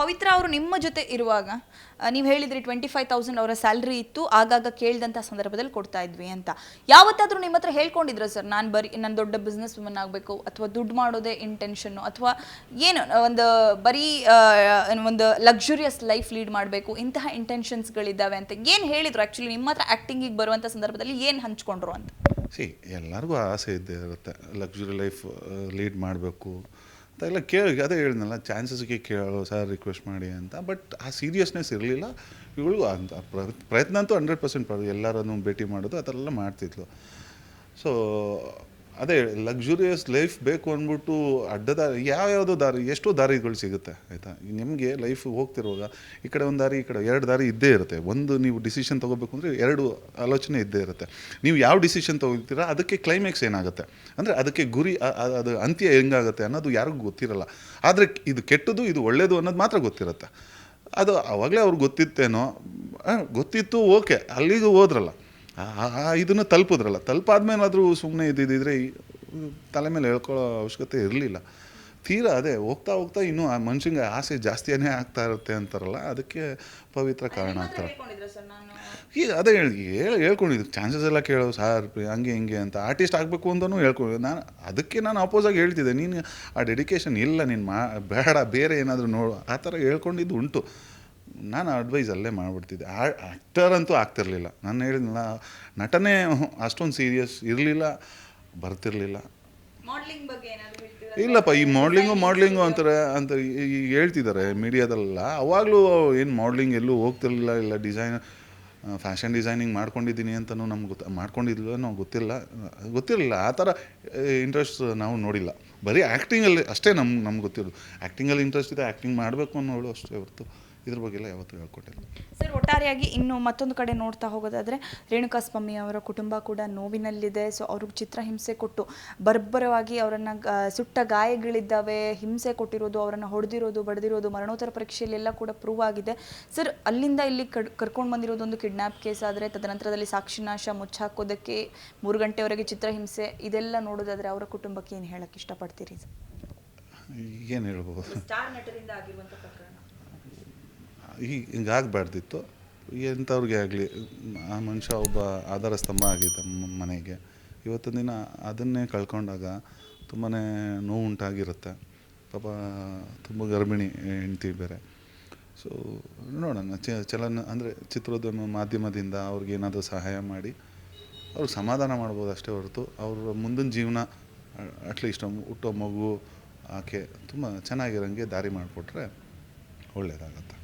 ಪವಿತ್ರ ಅವರು ನಿಮ್ಮ ಜೊತೆ ಇರುವಾಗ ನೀವು ಹೇಳಿದ್ರಿ ಟ್ವೆಂಟಿ ಫೈವ್ ತೌಸಂಡ್ ಅವರ ಸ್ಯಾಲ್ರಿ ಇತ್ತು, ಆಗಾಗ ಕೇಳಿದಂಥ ಸಂದರ್ಭದಲ್ಲಿ ಕೊಡ್ತಾ ಇದ್ವಿ ಅಂತ. ಯಾವತ್ತಾದರೂ ನಿಮ್ಮ ಹತ್ರ ಹೇಳ್ಕೊಂಡಿದ್ರ ಸರ್ ನಾನು ಬರೀ, ನಾನು ದೊಡ್ಡ ಬಿಸ್ನೆಸ್ ವುಮನ್ ಆಗಬೇಕು, ಅಥವಾ ದುಡ್ಡು ಮಾಡೋದೇ ಇಂಟೆನ್ಷನ್ನು ಅಥವಾ ಏನು ಒಂದು ಬರೀ ಒಂದು ಲಕ್ಸುರಿಯಸ್ ಲೈಫ್ ಲೀಡ್ ಮಾಡಬೇಕು, ಇಂತಹ ಇಂಟೆನ್ಷನ್ಸ್ಗಳಿದ್ದಾವೆ ಅಂತ ಏನು ಹೇಳಿದ್ರು? ಆ್ಯಕ್ಚುಲಿ ನಿಮ್ಮ ಹತ್ರ ಆ್ಯಕ್ಟಿಂಗಿಗೆ ಬರುವಂಥ ಸಂದರ್ಭದಲ್ಲಿ ಏನು ಹಂಚ್ಕೊಂಡ್ರು ಅಂತ? ಸಿ, ಎಲ್ಲರಿಗೂ ಆಸೆ ಇದ್ದೇ ಇರುತ್ತೆ. ಲಕ್ಸುರಿ ಲೈಫ್ ಲೀಡ್ ಮಾಡಬೇಕು. ಎಲ್ಲ ಕೇಳಿ, ಅದೇ ಹೇಳಿದ್ನಲ್ಲ ಚಾನ್ಸಸ್ಗೆ ಕೇಳೋ ಸರ್ ರಿಕ್ವೆಸ್ಟ್ ಮಾಡಿ ಅಂತ. ಬಟ್ ಆ ಸೀರಿಯಸ್ನೆಸ್ ಇರಲಿಲ್ಲ. ಇವಳಿಗೂ ಅಂತ ಪ್ರ- ಪ್ರಯತ್ನ ಅಂತೂ ಹಂಡ್ರೆಡ್ ಪರ್ಸೆಂಟ್ ಎಲ್ಲರನ್ನು ಭೇಟಿ ಮಾಡೋದು, ಆ ಥರ ಎಲ್ಲ ಮಾಡ್ತಿದ್ಲು. ಸೊ ಅದೇ ಲಕ್ಸುರಿಯಸ್ ಲೈಫ್ ಬೇಕು ಅಂದ್ಬಿಟ್ಟು ಅಡ್ಡ ದಾರಿ, ಯಾವ್ಯಾವುದೋ ದಾರಿ, ಎಷ್ಟೋ ದಾರಿಗಳು ಸಿಗುತ್ತೆ, ಆಯಿತಾ? ನಿಮಗೆ ಲೈಫ್ ಹೋಗ್ತಿರುವಾಗ ಈ ಕಡೆ ಒಂದು ದಾರಿ, ಈ ಕಡೆ ಎರಡು ದಾರಿ ಇದ್ದೇ ಇರುತ್ತೆ. ಒಂದು ನೀವು ಡಿಸಿಷನ್ ತೊಗೋಬೇಕು ಅಂದರೆ ಎರಡು ಆಲೋಚನೆ ಇದ್ದೇ ಇರುತ್ತೆ. ನೀವು ಯಾವ ಡಿಸಿಷನ್ ತೊಗೋತೀರಾ, ಅದಕ್ಕೆ ಕ್ಲೈಮ್ಯಾಕ್ಸ್ ಏನಾಗುತ್ತೆ? ಅಂದರೆ ಅದಕ್ಕೆ ಗುರಿ ಅದು ಅಂತ್ಯ ಹೆಂಗಾಗುತ್ತೆ ಅನ್ನೋದು ಯಾರಿಗೂ ಗೊತ್ತಿರಲ್ಲ. ಆದರೆ ಇದು ಕೆಟ್ಟದ್ದು, ಇದು ಒಳ್ಳೆಯದು ಅನ್ನೋದು ಮಾತ್ರ ಗೊತ್ತಿರುತ್ತೆ. ಅದು ಆವಾಗಲೇ ಅವ್ರಿಗೆ ಗೊತ್ತಿತ್ತೇನೋ ಗೊತ್ತಿತ್ತು, ಓಕೆ, ಅಲ್ಲಿಗೂ ಹೋದ್ರಲ್ಲ. ಇದನ್ನು ತಲುಪಿದ್ರಲ್ಲ. ತಲುಪಾದ್ಮೇಲಾದರೂ ಸುಮ್ಮನೆ ಇದ್ದಿದ್ದರೆ ಈ ತಲೆ ಮೇಲೆ ಹೇಳ್ಕೊಳ್ಳೋ ಅವಶ್ಯಕತೆ ಇರಲಿಲ್ಲ. ತೀರಾ ಅದೇ ಹೋಗ್ತಾ ಹೋಗ್ತಾ ಇನ್ನೂ ಆ ಮನುಷ್ಯಂಗೆ ಆಸೆ ಜಾಸ್ತಿಯೇ ಆಗ್ತಾ ಇರುತ್ತೆ ಅಂತಾರಲ್ಲ ಅದಕ್ಕೆ ಪವಿತ್ರ ಕಾರಣ ಆಗ್ತಾರೆ ಈಗ ಅದೇ ಹೇಳಿ ಹೇಳಿ ಹೇಳ್ಕೊಂಡಿದ್ದು. ಚಾನ್ಸಸ್ ಎಲ್ಲ ಕೇಳೋ ಸಾರ್ ಹಂಗೆ ಹಿಂಗೆ ಅಂತ. ಆರ್ಟಿಸ್ಟ್ ಆಗಬೇಕು ಅಂತಲೂ ಹೇಳ್ಕೊಂಡು ನಾನು ಅದಕ್ಕೆ ನಾನು ಅಪೋಸಾಗಿ ಹೇಳ್ತಿದ್ದೆ. ನೀನು ಆ ಡೆಡಿಕೇಶನ್ ಇಲ್ಲ ನೀನು ಮಾ ಬೇಡ ಬೇರೆ ಏನಾದರೂ ನೋಡು. ಆ ಥರ ಹೇಳ್ಕೊಂಡಿದ್ದು ಉಂಟು. ನಾನು ಅಡ್ವೈಸ್ ಅಲ್ಲೇ ಮಾಡಿಬಿಡ್ತಿದ್ದೆ. ಆ ಆ್ಯಕ್ಟರ್ ಅಂತೂ ಆಗ್ತಿರ್ಲಿಲ್ಲ. ನಾನು ಹೇಳಿದ್ನಲ್ಲ ನಟನೆ ಅಷ್ಟೊಂದು ಸೀರಿಯಸ್ ಇರಲಿಲ್ಲ ಬರ್ತಿರ್ಲಿಲ್ಲ. ಇಲ್ಲಪ್ಪ ಈ ಮಾಡ್ಲಿಂಗು ಮಾಡ್ಲಿಂಗು ಅಂತಾರೆ ಅಂತ ಈ- ಈಗ ಹೇಳ್ತಿದ್ದಾರೆ ಮೀಡಿಯಾದಲ್ಲ ಅವಾಗಲೂ ಏನು ಮಾಡ್ಲಿಂಗ್ ಎಲ್ಲೂ ಹೋಗ್ತಿರ್ಲಿಲ್ಲ ಇಲ್ಲ ಡಿಸೈನ್ ಫ್ಯಾಷನ್ ಡಿಸೈನಿಂಗ್ ಮಾಡ್ಕೊಂಡಿದ್ದೀನಿ ಅಂತಲೂ ನಮ್ಗೆ ಗೊತ್ತ ಮಾಡ್ಕೊಂಡಿದ್ಲು ನಾವು ಗೊತ್ತಿಲ್ಲ ಗೊತ್ತಿರಲಿಲ್ಲ. ಆ ಥರ ಇಂಟ್ರೆಸ್ಟ್ ನಾವು ನೋಡಿಲ್ಲ. ಬರೀ ಆ್ಯಕ್ಟಿಂಗಲ್ಲಿ ಅಷ್ಟೇ ನಮ್ಗೆ ನಮ್ಗೆ ಗೊತ್ತಿರೋದು. ಆ್ಯಕ್ಟಿಂಗಲ್ಲಿ ಇಂಟ್ರೆಸ್ಟ್ ಇದೆ ಆ್ಯಕ್ಟಿಂಗ್ ಮಾಡಬೇಕು ಅನ್ನೋಳು ಅಷ್ಟೇ ಹೊರತು. ಇದ್ರ ಬಗ್ಗೆ ಎಲ್ಲ ಯಾವತ್ತೂ ಹೇಳ್ಕೊಟ್ಟಿಲ್ಲ. ಸರ್ ಒಟ್ಟಾರೆಯಾಗಿ ಇನ್ನು ಮತ್ತೊಂದು ಕಡೆ ನೋಡ್ತಾ ಹೋಗೋದಾದ್ರೆ ರೇಣುಕಾ ಸ್ವಾಮಿ ಅವರ ಕುಟುಂಬ ಕೂಡ ನೋವಿನಲ್ಲಿದೆ. ಸೊ ಅವ್ರಿಗೆ ಚಿತ್ರಹಿಂಸೆ ಕೊಟ್ಟು ಬರ್ಬರವಾಗಿ ಅವರನ್ನು ಸುಟ್ಟ ಗಾಯಗಳಿದ್ದಾವೆ. ಹಿಂಸೆ ಕೊಟ್ಟಿರೋದು ಅವರನ್ನು ಹೊಡೆದಿರೋದು ಬಡದಿರೋದು ಮರಣೋತ್ತರ ಪರೀಕ್ಷೆಯಲ್ಲೆಲ್ಲ ಕೂಡ ಪ್ರೂವ್ ಆಗಿದೆ. ಸರ್ ಅಲ್ಲಿಂದ ಇಲ್ಲಿ ಕಡ್ ಕರ್ಕೊಂಡು ಬಂದಿರೋದೊಂದು ಕಿಡ್ನಾಪ್ ಕಿಡ್ನ್ಯಾಪ್ ಕೇಸ್ ಆದರೆ ತದನಂತರದಲ್ಲಿ ಸಾಕ್ಷಿನಾಶ ಮುಚ್ಚಾಕೋದಕ್ಕೆ ಮೂರು ಗಂಟೆವರೆಗೆ ಚಿತ್ರಹಿಂಸೆ ಇದೆಲ್ಲ ನೋಡೋದಾದರೆ ಅವರ ಕುಟುಂಬಕ್ಕೆ ಏನು ಹೇಳಕ್ಕೆ ಇಷ್ಟಪಡ್ತೀರಿ ಏನು ಹೇಳ್ಬೋದು? ಸ್ಟಾರ್ ನಟರಿಂದ ಆಗಿರುವಂಥ ಪ್ರಕರಣ. ಈ ಹಿಂಗಾಗಬಾರ್ದಿತ್ತು ಎಂಥವ್ರಿಗೆ ಆಗಲಿ, ಆ ಮನುಷ್ಯ ಒಬ್ಬ ಆಧಾರ ಸ್ತಂಭ ಆಗಿದ್ದ ಮನೆಗೆ. ಇವತ್ತಿನ ದಿನ ಅದನ್ನೇ ಕಳ್ಕೊಂಡಾಗ ತುಂಬಾ ನೋವು ಉಂಟಾಗಿರುತ್ತೆ ಪಾಪ ತುಂಬ ಗರ್ಭಿಣಿ ಹೆಂಡ್ತಿ ಬೇರೆ ಸೊ ನೋಡೋಣ, ಚ, ಚಲನ ಅಂದರೆ ಚಿತ್ರೋದ್ಯಮ ಮಾಧ್ಯಮದಿಂದ ಅವ್ರಿಗೇನಾದರೂ ಸಹಾಯ ಮಾಡಿ ಅವ್ರಿಗೆ ಸಮಾಧಾನ ಮಾಡ್ಬೋದು ಅಷ್ಟೇ ಹೊರತು, ಅವ್ರ ಮುಂದಿನ ಜೀವನ ಅಟ್ಲೀಸ್ಟ್ ಹುಟ್ಟೋ ಮಗು, ಆಕೆ ತುಂಬ ಚೆನ್ನಾಗಿರೋಂಗೆ ದಾರಿ ಮಾಡಿಕೊಟ್ರೆ ಒಳ್ಳೆಯದಾಗತ್ತೆ